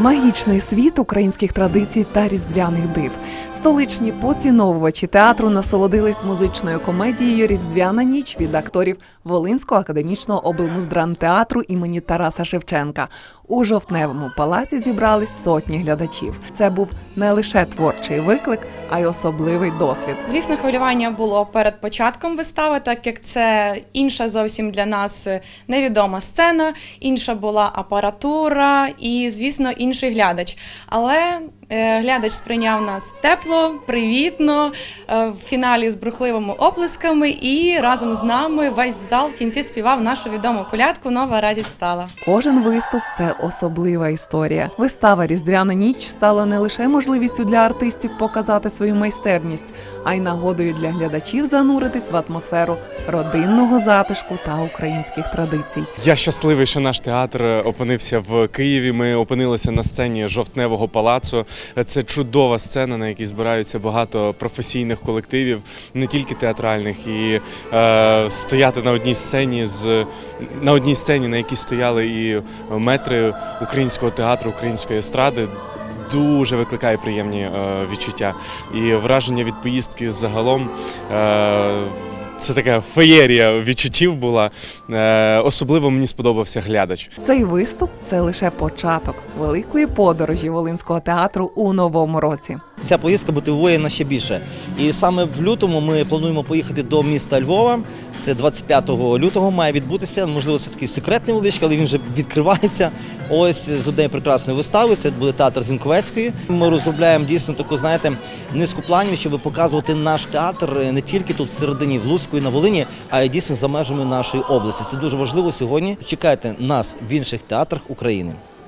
Магічний світ українських традицій та різдвяних див. Столичні поціновувачі театру насолодились музичною комедією Різдвяна ніч від акторів Волинського академічного облмуздрамтеатру імені Тараса Шевченка. У жовтневому палаці зібрались сотні глядачів. Це був не лише творчий виклик, а й особливий досвід. Звісно, хвилювання було перед початком вистави, так як це інша зовсім для нас е, невідома сцена, інша була апаратура і, звісно, інший глядач. Але глядач сприйняв нас тепло, привітно, е, в фіналі з брухливими оплесками, і разом з нами весь зал в кінці співав нашу відому колядку Нова радість стала. Кожен виступ це особлива історія. Вистава Різдвяна ніч стала не лише можливістю для артистів показати свою майстерність, а й нагодою для глядачів зануритись в атмосферу родинного затишку та українських традицій. Я щасливий, що наш театр опинився в Києві. Ми опинилися на сцені жовтневого палацу. Це чудова сцена, на якій збираються багато професійних колективів, не тільки театральних, і е, стояти на одній сцені з на одній сцені, на якій стояли і метри українського театру, української естради. Дуже викликає приємні е, відчуття і враження від поїздки загалом. Е, це така феєрія відчуттів була. Е, особливо мені сподобався глядач. Цей виступ це лише початок великої подорожі Волинського театру у новому році. Ця поїздка мотивує нас ще більше. І саме в лютому ми плануємо поїхати до міста Львова. Це 25 лютого має відбутися. Можливо, це такий секретний величкий, але він вже відкривається. Ось з однієї прекрасної вистави. Це буде театр Зінковецької. Ми розробляємо дійсно таку, знаєте, низку планів, щоб показувати наш театр не тільки тут всередині в Луцьку на Волині, а й дійсно за межами нашої області. Це дуже важливо сьогодні. Чекайте нас в інших театрах України.